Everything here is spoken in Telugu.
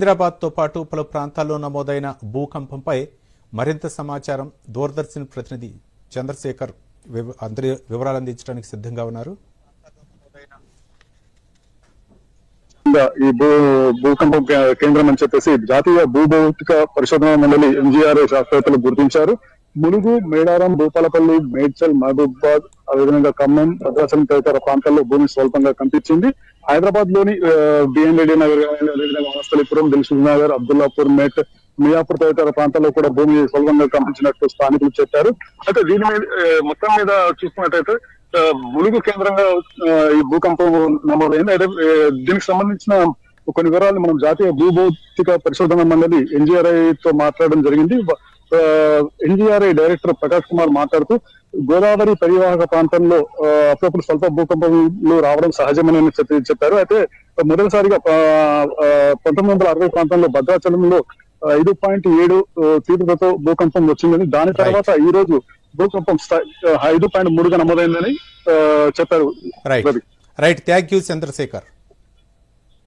హైదరాబాద్తో పాటు పలు ప్రాంతాల్లో నమోదైన భూకంపంపై మరింత సమాచారం దూరదర్శన్ ప్రతినిధి చంద్రశేఖర్ అందరి వివరాలు అందించడానికి సిద్ధంగా ఉన్నారు. ఈ భూ భూకంపం కేంద్రం అని చెప్పేసి జాతీయ భూభౌతిక పరిశోధన మండలి ఎన్జిఆర్ శాస్త్రవేత్తలు గుర్తించారు. ములుగు మేడారం భూపాలపల్లి మేడ్చల్ మహబూబాబాద్ అదేవిధంగా ఖమ్మం భద్రాచలం తదితర ప్రాంతాల్లో భూమి స్వల్పంగా కనిపించింది. హైదరాబాద్లోని బిఎన్ రెడ్డి నగర్ అదేవిధంగా వనస్థలిపురం దిల్సుఖ్ నగర్ అబ్దుల్లాపూర్ మేట్ మియాపూర్ తదితర ప్రాంతాల్లో కూడా భూమి స్వల్పంగా కనిపించినట్టు స్థానికులు చెప్పారు. అయితే దీని మీద మొత్తం మీద చూసుకున్నట్టయితే ములుగు కేంద్రంగా ఈ భూకంపం నమోదైంది. అయితే దీనికి సంబంధించిన కొన్ని వివరాలు మనం జాతీయ భూభౌతిక పరిశోధన మండలి ఎన్జిఆర్ఐ తో మాట్లాడడం జరిగింది. ఎన్జిఆర్ఐ డైరెక్టర్ ప్రకాష్ కుమార్ మాట్లాడుతూ గోదావరి పరివాహక ప్రాంతంలో అప్పుడప్పుడు స్వల్ప భూకంపాలు రావడం సహజమని చెప్పి చెప్పారు. అయితే మొదటిసారిగా పంతొమ్మిది వందల అరవై ప్రాంతంలో భద్రాచలంలో ఐదు పాయింట్ ఏడు తీవ్రతతో భూకంపం వచ్చిందని దాని తర్వాత ఈ రోజు భూకంపం ఐదు పాయింట్ మూడుగా నమోదైందని చెప్పారు. Right thank you Chandrasekhar.